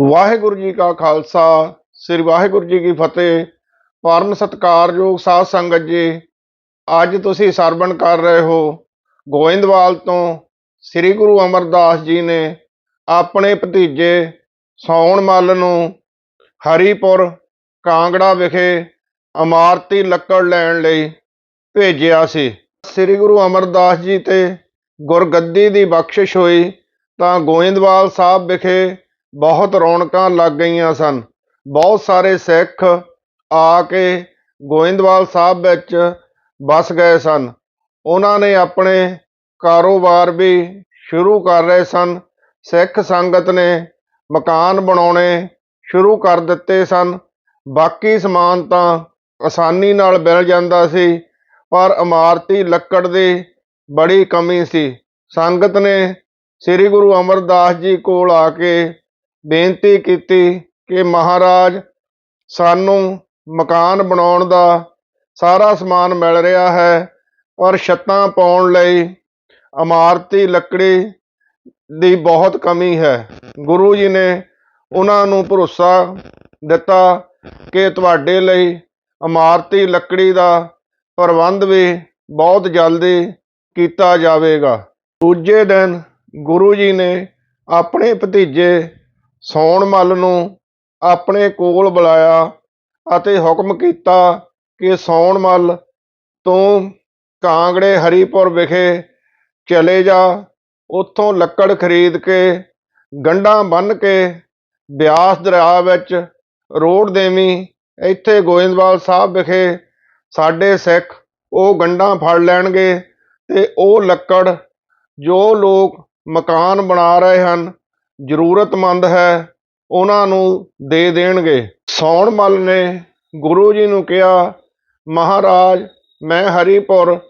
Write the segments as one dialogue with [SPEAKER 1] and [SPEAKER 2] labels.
[SPEAKER 1] ਵਾਹਿਗੁਰੂ ਜੀ ਕਾ ਖਾਲਸਾ, ਸ੍ਰੀ ਵਾਹਿਗੁਰੂ ਜੀ ਕੀ ਫਤਿਹ। ਪਰਮ ਸਤਿਕਾਰਯੋਗ ਸਾਧ ਸੰਗਤ ਜੀ, ਅੱਜ ਤੁਸੀਂ ਸਰਵਣ ਕਰ ਰਹੇ ਹੋ। ਗੋਇੰਦਵਾਲ ਤੋਂ ਸ੍ਰੀ ਗੁਰੂ ਅਮਰਦਾਸ ਜੀ ਨੇ ਆਪਣੇ ਭਤੀਜੇ ਸੌਣ ਮੱਲ ਨੂੰ ਹਰੀਪੁਰ ਕਾਂਗੜਾ ਵਿਖੇ ਇਮਾਰਤੀ ਲੱਕੜ ਲੈਣ ਲਈ ਭੇਜਿਆ ਸੀ। ਸ੍ਰੀ ਗੁਰੂ ਅਮਰਦਾਸ ਜੀ ਤੇ ਗੁਰਗੱਦੀ ਦੀ ਬਖਸ਼ਿਸ਼ ਹੋਈ ਤਾਂ ਗੋਇੰਦਵਾਲ ਸਾਹਿਬ ਵਿਖੇ ਬਹੁਤ ਰੌਣਕਾਂ ਲੱਗ ਗਈਆਂ ਸਨ। ਬਹੁਤ ਸਾਰੇ ਸਿੱਖ ਆ ਕੇ ਗੋਇੰਦਵਾਲ ਸਾਹਿਬ ਵਿੱਚ ਵਸ ਗਏ ਸਨ। ਉਹਨਾਂ ਨੇ ਆਪਣੇ ਕਾਰੋਬਾਰ ਵੀ ਸ਼ੁਰੂ ਕਰ ਰਹੇ ਸਨ। ਸਿੱਖ ਸੰਗਤ ਨੇ ਮਕਾਨ ਬਣਾਉਣੇ ਸ਼ੁਰੂ ਕਰ ਦਿੱਤੇ ਸਨ। ਬਾਕੀ ਸਮਾਨ ਤਾਂ ਆਸਾਨੀ ਨਾਲ ਮਿਲ ਜਾਂਦਾ ਸੀ, ਪਰ ਇਮਾਰਤੀ ਲੱਕੜ ਦੀ ਬੜੀ ਕਮੀ ਸੀ। ਸੰਗਤ ਨੇ ਸ੍ਰੀ ਗੁਰੂ ਅਮਰਦਾਸ ਜੀ ਕੋਲ ਆ ਕੇ ਬੇਨਤੀ ਕੀਤੀ ਕਿ ਮਹਾਰਾਜ ਸਾਨੂੰ ਮਕਾਨ ਬਣਾਉਣ ਦਾ ਸਾਰਾ ਸਮਾਨ ਮਿਲ ਰਿਹਾ ਹੈ, ਪਰ ਛੱਤਾਂ ਪਾਉਣ ਲਈ ਇਮਾਰਤੀ ਲੱਕੜੀ ਦੀ ਬਹੁਤ ਕਮੀ ਹੈ। ਗੁਰੂ ਜੀ ਨੇ ਉਹਨਾਂ ਨੂੰ ਭਰੋਸਾ ਦਿੱਤਾ ਕਿ ਤੁਹਾਡੇ ਲਈ ਇਮਾਰਤੀ ਲੱਕੜੀ ਦਾ ਪ੍ਰਬੰਧ ਵੀ ਬਹੁਤ ਜਲਦੀ ਕੀਤਾ ਜਾਵੇਗਾ। ਦੂਜੇ ਦਿਨ ਗੁਰੂ ਜੀ ਨੇ ਆਪਣੇ ਭਤੀਜੇ ਸੌਣ ਮੱਲ ਨੂੰ ਆਪਣੇ ਕੋਲ ਬੁਲਾਇਆ ਅਤੇ ਹੁਕਮ ਕੀਤਾ ਕਿ ਸੌਣ ਮੱਲ ਤੋਂ ਕਾਂਗੜੇ ਹਰੀਪੁਰ ਵਿਖੇ ਚਲੇ ਜਾ। ਉੱਥੋਂ ਲੱਕੜ ਖਰੀਦ ਕੇ, ਗੰਢਾਂ ਬੰਨ੍ਹ ਕੇ, ਬਿਆਸ ਦਰਿਆ ਵਿੱਚ ਰੋੜ ਦੇਵੀਂ। ਇੱਥੇ ਗੋਇੰਦਵਾਲ ਸਾਹਿਬ ਵਿਖੇ ਸਾਡੇ ਸਿੱਖ ਉਹ ਗੰਢਾਂ ਫੜ ਲੈਣਗੇ ਤੇ ਉਹ ਲੱਕੜ ਜੋ ਲੋਕ ਮਕਾਨ ਬਣਾ ਰਹੇ ਹਨ ਜ਼ਰੂਰਤਮੰਦ ਹੈ, ਉਹਨਾਂ ਨੂੰ ਦੇ ਦੇਣਗੇ। ਸੌਣ ਮੱਲ ਨੇ ਗੁਰੂ ਜੀ ਨੂੰ ਕਿਹਾ, ਮਹਾਰਾਜ, ਮੈਂ ਹਰੀਪੁਰ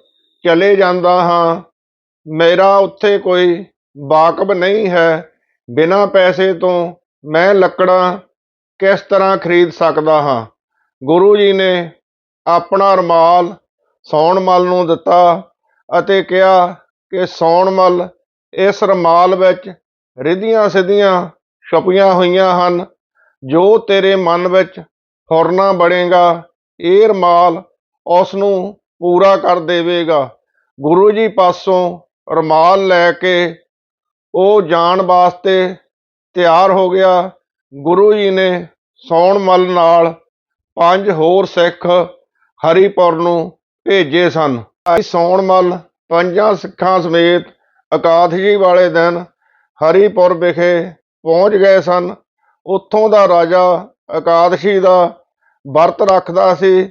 [SPEAKER 1] ਚਲੇ ਜਾਂਦਾ ਹਾਂ। ਮੇਰਾ ਉੱਥੇ ਕੋਈ ਬਾਕਬ ਨਹੀਂ ਹੈ। ਬਿਨਾਂ ਪੈਸੇ ਤੋਂ ਮੈਂ ਲੱਕੜਾਂ ਕਿਸ ਤਰ੍ਹਾਂ ਖਰੀਦ ਸਕਦਾ ਹਾਂ? ਗੁਰੂ ਜੀ ਨੇ ਆਪਣਾ ਰਮਾਲ ਸੌਣ ਮੱਲ ਨੂੰ ਦਿੱਤਾ ਅਤੇ ਕਿਹਾ ਕਿ ਸੌਣ ਮੱਲ ਇਸ ਰਮਾਲ ਵਿੱਚ ਰਿਧੀਆਂ ਸਿੱਧੀਆਂ ਛੁਪੀਆਂ ਹੋਈਆਂ ਹਨ, ਜੋ ਤੇਰੇ ਮਨ ਵਿੱਚ ਫੁਰਨਾ ਬਣੇਗਾ ਇਹ ਰਮਾਲ ਉਸ ਨੂੰ ਪੂਰਾ ਕਰ ਦੇਵੇਗਾ। ਗੁਰੂ ਜੀ ਪਾਸੋਂ ਰਮਾਲ ਲੈ ਕੇ ਉਹ ਜਾਣ ਵਾਸਤੇ ਤਿਆਰ ਹੋ ਗਿਆ। ਗੁਰੂ ਜੀ ਨੇ ਸੌਣ ਮੱਲ ਨਾਲ ਪੰਜ ਹੋਰ ਸਿੱਖ ਹਰੀਪੁਰ ਨੂੰ ਭੇਜੇ ਸਨ। ਭਾਈ ਸੌਣ ਮੱਲ ਪੰਜਾਂ ਸਿੱਖਾਂ ਸਮੇਤ ਇਕਾਦਸ਼ੀ ਵਾਲੇ ਦਿਨ ਹਰੀਪੁਰ ਵਿਖੇ ਪਹੁੰਚ ਗਏ ਸਨ। ਉੱਥੋਂ ਦਾ ਰਾਜਾ ਇਕਾਦਸ਼ੀ ਦਾ ਵਰਤ ਰੱਖਦਾ ਸੀ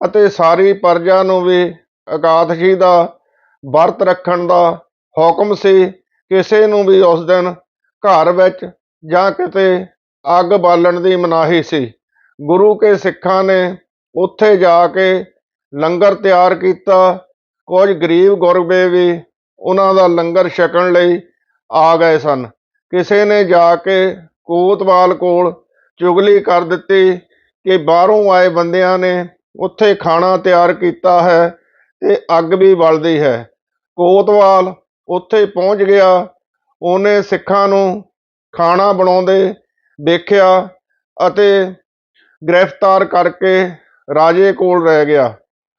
[SPEAKER 1] ਅਤੇ ਸਾਰੀ ਪ੍ਰਜਾ ਨੂੰ ਵੀ ਇਕਾਦਸ਼ੀ ਦਾ ਵਰਤ ਰੱਖਣ ਦਾ ਹੁਕਮ ਸੀ। ਕਿਸੇ ਨੂੰ ਵੀ ਉਸ ਦਿਨ ਘਰ ਵਿੱਚ ਜਾਂ ਕਿਤੇ ਅੱਗ ਬਾਲਣ ਦੀ ਮਨਾਹੀ ਸੀ। ਗੁਰੂ ਕੇ ਸਿੱਖਾਂ ਨੇ ਉੱਥੇ ਜਾ ਕੇ ਲੰਗਰ ਤਿਆਰ ਕੀਤਾ। ਕੁਝ ਗਰੀਬ ਗੁਰਬੇ ਵੀ ਉਹਨਾਂ ਦਾ ਲੰਗਰ ਛਕਣ ਲਈ ਆ ਗਏ ਸਨ। ਕਿਸੇ ਨੇ ਜਾ ਕੇ ਕੋਤਵਾਲ ਕੋਲ ਚੁਗਲੀ ਕਰ ਦਿੱਤੀ ਕਿ ਬਾਹਰੋਂ ਆਏ ਬੰਦਿਆਂ ਨੇ ਉੱਥੇ ਖਾਣਾ ਤਿਆਰ ਕੀਤਾ ਹੈ ਤੇ ਅੱਗ ਵੀ ਬਲਦੀ ਹੈ। ਕੋਤਵਾਲ ਉੱਥੇ ਪਹੁੰਚ ਗਿਆ। ਉਹਨੇ ਸਿੱਖਾਂ ਨੂੰ ਖਾਣਾ ਬਣਾਉਂਦੇ ਦੇਖਿਆ ਅਤੇ ਗ੍ਰਿਫਤਾਰ ਕਰਕੇ ਰਾਜੇ ਕੋਲ ਰਹਿ ਗਿਆ।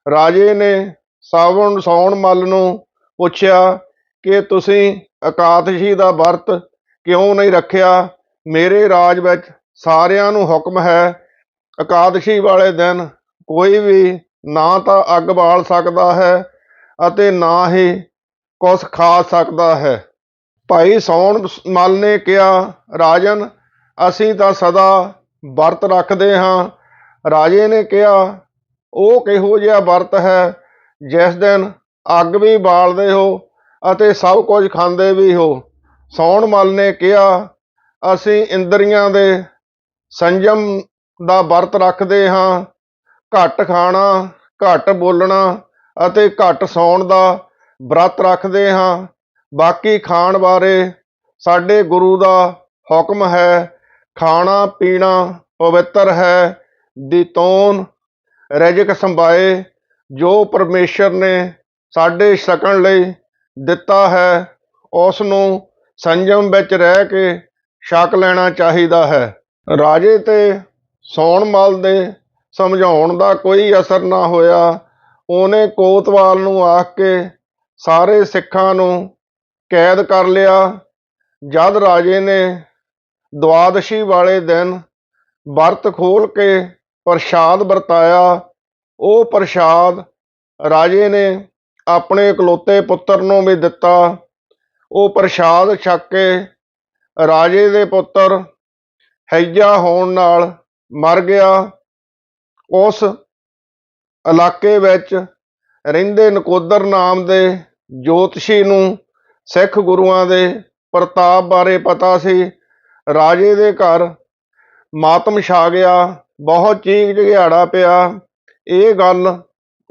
[SPEAKER 1] ਰਾਜੇ ਨੇ ਸਾਵਣ ਸੌਣ ਮੱਲ ਨੂੰ ਪੁੱਛਿਆ ਕਿ ਤੁਸੀਂ ਇਕਾਦਸ਼ੀ ਦਾ ਵਰਤ ਕਿਉਂ ਨਹੀਂ ਰੱਖਿਆ? ਮੇਰੇ ਰਾਜ ਵਿੱਚ ਸਾਰਿਆਂ ਨੂੰ ਹੁਕਮ ਹੈ, ਇਕਾਦਸ਼ੀ ਵਾਲੇ ਦਿਨ ਕੋਈ ਵੀ ਨਾ ਤਾਂ ਅੱਗ ਬਾਲ ਸਕਦਾ ਹੈ ਅਤੇ ਨਾ ਹੀ ਕੁਛ ਖਾ ਸਕਦਾ ਹੈ। ਭਾਈ ਸੌਣ ਮੱਲ ਨੇ ਕਿਹਾ, ਰਾਜਨ, ਅਸੀਂ ਤਾਂ ਸਦਾ ਵਰਤ ਰੱਖਦੇ ਹਾਂ। ਰਾਜੇ ਨੇ ਕਿਹਾ, ਉਹ ਕਿਹੋ ਜਿਹਾ ਵਰਤ ਹੈ, ਜਿਸ ਦਿਨ ਅੱਗ ਵੀ ਬਾਲਦੇ ਹੋ ਅਤੇ ਸਭ ਕੁਝ ਖਾਂਦੇ ਵੀ ਹੋ। ਸੌਣ ਮੱਲ ਨੇ ਕਿਹਾ, ਅਸੀਂ ਇੰਦਰੀਆਂ ਦੇ ਸੰਜਮ ਦਾ ਵਰਤ ਰੱਖਦੇ ਹਾਂ। ਘੱਟ ਖਾਣਾ, ਘੱਟ ਬੋਲਣਾ ਅਤੇ ਘੱਟ ਸੌਣ ਦਾ ਵਰਤ ਰੱਖਦੇ ਹਾਂ। ਬਾਕੀ ਖਾਣ ਬਾਰੇ ਸਾਡੇ ਗੁਰੂ ਦਾ ਹੁਕਮ ਹੈ, ਖਾਣਾ ਪੀਣਾ ਪਵਿੱਤਰ ਹੈ। ਦੀ ਤੋਨ ਰਜਕ ਸੰਭਾਏ, ਜੋ ਪਰਮੇਸ਼ਰ ਨੇ ਸਾਡੇ ਸ਼ਕਣ ਲਈ ਦਿੱਤਾ ਹੈ। ਉਸ ਨੂੰ ਸੰਜਮ ਵਿੱਚ ਰਹਿ ਕੇ ਛਕ ਲੈਣਾ ਚਾਹੀਦਾ ਹੈ। ਰਾਜੇ ਤੇ ਸੌਣਮਲ ਦੇ ਸਮਝਾਉਣ ਦਾ ਕੋਈ ਅਸਰ ਨਾ ਹੋਇਆ। ਉਹਨੇ ਕੋਤਵਾਲ ਨੂੰ ਆਖ ਕੇ ਸਾਰੇ ਸਿੱਖਾਂ ਨੂੰ ਕੈਦ ਕਰ ਲਿਆ। ਜਦ ਰਾਜੇ ਨੇ ਦਵਾਦਸ਼ੀ ਵਾਲੇ ਦਿਨ ਵਰਤ ਖੋਲ ਕੇ ਪ੍ਰਸ਼ਾਦ ਵਰਤਾਇਆ, ਉਹ ਪ੍ਰਸ਼ਾਦ ਰਾਜੇ ਨੇ ਆਪਣੇ ਇਕਲੌਤੇ ਪੁੱਤਰ ਨੂੰ ਵੀ ਦਿੱਤਾ। ਉਹ ਪ੍ਰਸ਼ਾਦ ਛਕ ਕੇ ਰਾਜੇ ਦੇ ਪੁੱਤਰ ਹੈਜਾ ਹੋਣ ਨਾਲ ਮਰ ਗਿਆ। ਉਸ ਇਲਾਕੇ ਵਿੱਚ ਰਹਿੰਦੇ ਨਕੋਦਰ ਨਾਮ ਦੇ ਜੋਤਸ਼ੀ ਨੂੰ ਸਿੱਖ ਗੁਰੂਆਂ ਦੇ ਪ੍ਰਤਾਪ ਬਾਰੇ ਪਤਾ ਸੀ। ਰਾਜੇ ਦੇ ਘਰ ਮਾਤਮ ਛਾ ਗਿਆ। ਬਹੁਤ ਚੀਕ ਝਗਿਆੜਾ ਪਿਆ। ਇਹ ਗੱਲ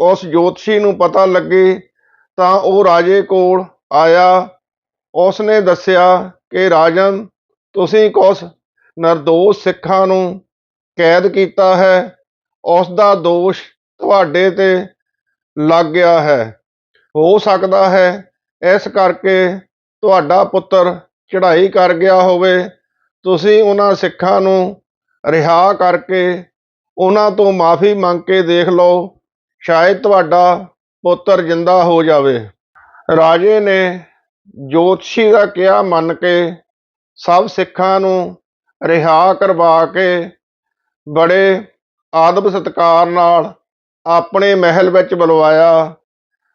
[SPEAKER 1] ਉਸ ਜੋਤਸ਼ੀ ਨੂੰ ਪਤਾ ਲੱਗੇ ਤਾਂ ਉਹ ਰਾਜੇ ਕੋਲ ਆਇਆ। ਉਸ ਨੇ ਦੱਸਿਆ ਕਿ, ਰਾਜਨ, ਤੁਸੀਂ ਕੁਛ ਨਿਰਦੋਸ਼ ਸਿੱਖਾਂ ਨੂੰ ਕੈਦ ਕੀਤਾ ਹੈ। ਉਸ ਦਾ ਦੋਸ਼ ਤੁਹਾਡੇ ਤੇ ਲੱਗ ਗਿਆ ਹੈ। ਹੋ ਸਕਦਾ ਹੈ ਇਸ ਕਰਕੇ ਤੁਹਾਡਾ ਪੁੱਤਰ ਚੜ੍ਹਾਈ ਕਰ ਗਿਆ ਹੋਵੇ। ਤੁਸੀਂ ਉਹਨਾਂ ਸਿੱਖਾਂ ਨੂੰ ਰਿਹਾ ਕਰਕੇ ਉਹਨਾਂ ਤੋਂ ਮਾਫੀ ਮੰਗ ਕੇ ਦੇਖ ਲਓ। ਸ਼ਾਇਦ ਤੁਹਾਡਾ ਪੁੱਤਰ ਜਿੰਦਾ ਹੋ ਜਾਵੇ। ਰਾਜੇ ਨੇ ਜੋਤਸ਼ੀ ਦਾ ਕਿਹਾ ਮੰਨ ਕੇ ਸਭ ਸਿੱਖਾਂ ਨੂੰ ਰਿਹਾ ਕਰਵਾ ਕੇ ਬੜੇ ਆਦਬ ਸਤਕਾਰ ਨਾਲ ਆਪਣੇ ਮਹਿਲ ਵਿੱਚ ਬੁਲਵਾਇਆ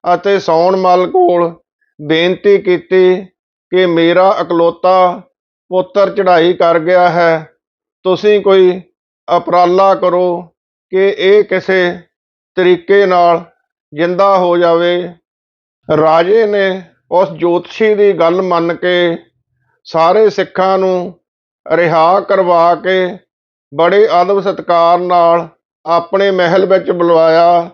[SPEAKER 1] ਅਤੇ ਸੌਣਮਲ ਕੋਲ ਬੇਨਤੀ ਕੀਤੀ ਕਿ ਮੇਰਾ ਇਕਲੌਤਾ ਪੁੱਤਰ ਚੜ੍ਹਾਈ ਕਰ ਗਿਆ ਹੈ। ਤੁਸੀਂ ਕੋਈ ਅਪਰਾਲਾ ਕਰੋ ਕਿ ਇਹ ਕਿਸੇ ਤਰੀਕੇ ਨਾਲ ਜਿੰਦਾ ਹੋ ਜਾਵੇ। ਰਾਜੇ ਨੇ ਉਸ ਜੋਤਸ਼ੀ ਦੀ ਗੱਲ ਮੰਨ ਕੇ ਸਾਰੇ ਸਿੱਖਾਂ ਨੂੰ ਰਿਹਾ ਕਰਵਾ ਕੇ ਬੜੇ ਆਦਬ ਸਤਕਾਰ ਨਾਲ ਆਪਣੇ ਮਹਿਲ ਵਿੱਚ ਬੁਲਵਾਇਆ।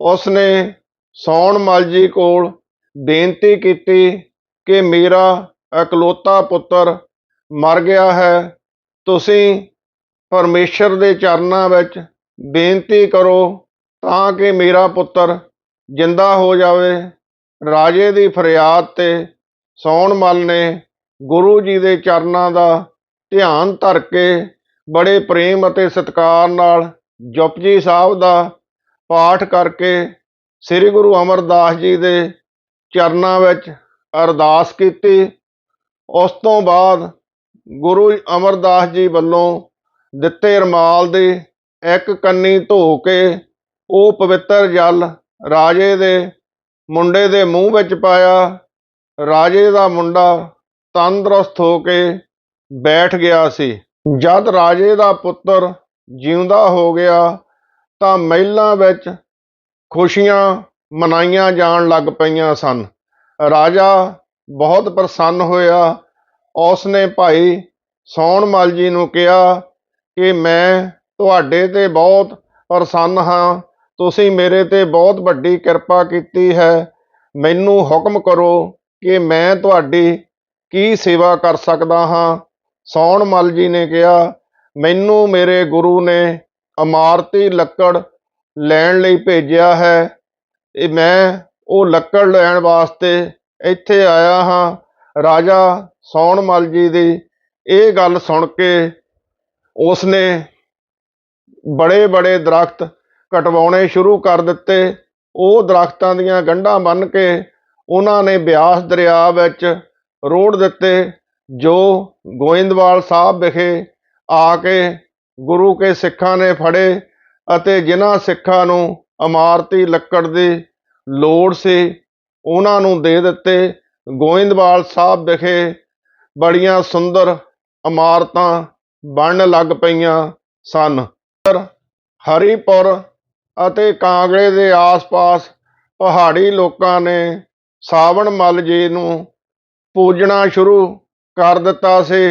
[SPEAKER 1] ਉਸ ਨੇ ਸੌਣਮਲ ਜੀ ਕੋਲ ਬੇਨਤੀ ਕੀਤੀ ਕਿ ਮੇਰਾ ਇਕਲੌਤਾ ਪੁੱਤਰ ਮਰ ਗਿਆ ਹੈ। ਤੁਸੀਂ ਪਰਮੇਸ਼ਰ ਦੇ ਚਰਨਾਂ ਵਿੱਚ ਬੇਨਤੀ ਕਰੋ ਤਾਂ ਕਿ ਮੇਰਾ ਪੁੱਤਰ ਜਿੰਦਾ ਹੋ ਜਾਵੇ। ਰਾਜੇ ਦੀ ਫਰਿਆਦ ਤੇ ਸੌਣਮਲ ਨੇ ਗੁਰੂ ਜੀ ਦੇ ਚਰਨਾਂ ਦਾ ਧਿਆਨ ਧਰ ਕੇ ਬੜੇ ਪ੍ਰੇਮ ਅਤੇ ਸਤਿਕਾਰ ਨਾਲ ਜਪਜੀ ਸਾਹਿਬ ਦਾ ਪਾਠ ਕਰਕੇ ਸ੍ਰੀ ਗੁਰੂ ਅਮਰਦਾਸ ਜੀ ਦੇ ਚਰਨਾਂ ਵਿੱਚ ਅਰਦਾਸ ਕੀਤੀ। ਉਸ ਤੋਂ ਬਾਅਦ ਗੁਰੂ ਅਮਰਦਾਸ ਜੀ ਵੱਲੋਂ ਦਿੱਤੇ ਰਮਾਲ ਦੀ ਇੱਕ ਕੰਨੀ ਧੋ ਕੇ ਉਹ ਪਵਿੱਤਰ ਜਲ ਰਾਜੇ ਦੇ ਮੁੰਡੇ ਦੇ ਮੂੰਹ ਵਿੱਚ ਪਾਇਆ। ਰਾਜੇ ਦਾ ਮੁੰਡਾ ਤੰਦਰੁਸਤ ਹੋ ਕੇ ਬੈਠ ਗਿਆ ਸੀ। ਜਦ ਰਾਜੇ ਦਾ ਪੁੱਤਰ ਜਿਉਂਦਾ ਹੋ ਗਿਆ ਤਾਂ ਮਹਿਲਾਂ ਵਿੱਚ ਖੁਸ਼ੀਆਂ ਮਨਾਈਆਂ ਜਾਣ ਲੱਗ ਪਈਆਂ ਸਨ। ਰਾਜਾ ਬਹੁਤ ਪ੍ਰਸੰਨ ਹੋਇਆ। ਉਸ ਨੇ ਭਾਈ ਸੌਣਮਲ ਜੀ ਨੂੰ ਕਿਹਾ ਕਿ ਮੈਂ ਤੁਹਾਡੇ ਤੇ ਬਹੁਤ ਪ੍ਰਸੰਨ ਹਾਂ। ਤੁਸੀਂ ਮੇਰੇ ਤੇ ਬਹੁਤ ਵੱਡੀ ਕਿਰਪਾ ਕੀਤੀ ਹੈ। ਮੈਨੂੰ ਹੁਕਮ ਕਰੋ ਕਿ ਮੈਂ ਤੁਹਾਡੀ ਕੀ ਸੇਵਾ ਕਰ ਸਕਦਾ ਹਾਂ। ਸੌਣਮਲ ਜੀ ਨੇ ਕਿਹਾ, ਮੈਨੂੰ ਮੇਰੇ ਗੁਰੂ ਨੇ ਇਮਾਰਤੀ ਲੱਕੜ ਲੈਣ ਲਈ ਭੇਜਿਆ ਹੈ। ਇਹ ਮੈਂ ਉਹ ਲੱਕੜ ਲੈਣ ਵਾਸਤੇ ਇੱਥੇ ਆਇਆ ਹਾਂ। ਰਾਜਾ ਸੌਣਮਲ ਜੀ ਦੀ ਇਹ ਗੱਲ ਸੁਣ ਕੇ ਉਸਨੇ ਬੜੇ ਬੜੇ ਦਰਖਤ ਕਟਵਾਉਣੇ ਸ਼ੁਰੂ ਕਰ ਦਿੱਤੇ। ਉਹ ਦਰਖਤਾਂ ਦੀਆਂ ਗੰਢਾਂ ਬੰਨ੍ਹ ਕੇ ਉਹਨਾਂ ਨੇ ਬਿਆਸ ਦਰਿਆ ਵਿੱਚ ਰੋੜ ਦਿੱਤੇ, ਜੋ ਗੋਇੰਦਵਾਲ ਸਾਹਿਬ ਵਿਖੇ ਆ ਕੇ ਗੁਰੂ ਕੇ ਸਿੱਖਾਂ ਨੇ ਫੜੇ ਅਤੇ ਜਿਨ੍ਹਾਂ ਸਿੱਖਾਂ ਨੂੰ ਇਮਾਰਤੀ ਲੱਕੜ ਦੀ ਲੋੜ ਸੀ, ਉਹਨਾਂ ਨੂੰ ਦੇ ਦਿੱਤੇ। ਗੋਇੰਦਵਾਲ ਸਾਹਿਬ ਵਿਖੇ ਬੜੀਆਂ ਸੁੰਦਰ ਇਮਾਰਤਾਂ ਬਣਨ ਲੱਗ ਪਈਆਂ ਸਨ। ਹਰੀਪੁਰ ਅਤੇ ਕਾਂਗੜੇ ਦੇ ਆਸ-ਪਾਸ ਪਹਾੜੀ ਲੋਕਾਂ ਨੇ ਸਾਵਣ ਮੱਲ ਜੀ ਨੂੰ ਪੂਜਣਾ ਸ਼ੁਰੂ ਕਰ ਦਿੱਤਾ ਸੀ।